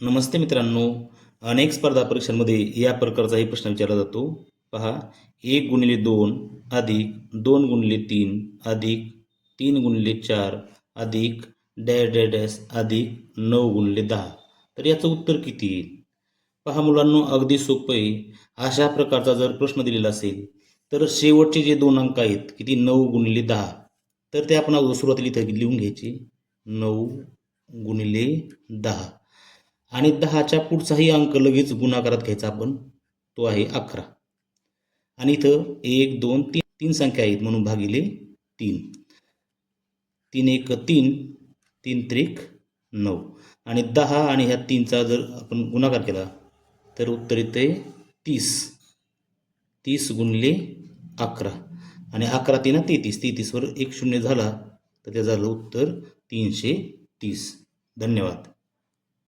नमस्ते मित्रांनो. अनेक स्पर्धा परीक्षांमध्ये या प्रकारचाही प्रश्न विचारला जातो. पहा एक गुणिले दोन अधिक दोन गुणिले तीन अधिक तीन गुणिले चार अधिक डॅश डॅश डॅश अधिक नऊ गुणिले दहा. तर याचं उत्तर किती येईल? पहा मुलांनो अगदी सोपं आहे. अशा प्रकारचा जर प्रश्न दिलेला असेल तर शेवटचे जे दोन अंक आहेत किती? नऊ गुणिले दहा. तर ते आपण अगोदर सुरुवातीला इथं लिहून घ्यायचे. नऊ गुणिले दहा. आणि दहाच्या पुढचाही अंक लगेच गुणाकारात घ्यायचा आपण तो आहे अकरा. आणि इथं एक दोन तीन तीन संख्या आहेत म्हणून भागिले तीन. तीन एक तीन तीन त्रिक नऊ. आणि दहा आणि ह्या तीनचा जर आपण गुणाकार केला तर उत्तर येते तीस. तीस गुणले अकरा. आणि अकरा तीन तेहतीस. तेहतीसवर एक शून्य झाला तर ते झालं उत्तर तीनशे तीस. धन्यवाद.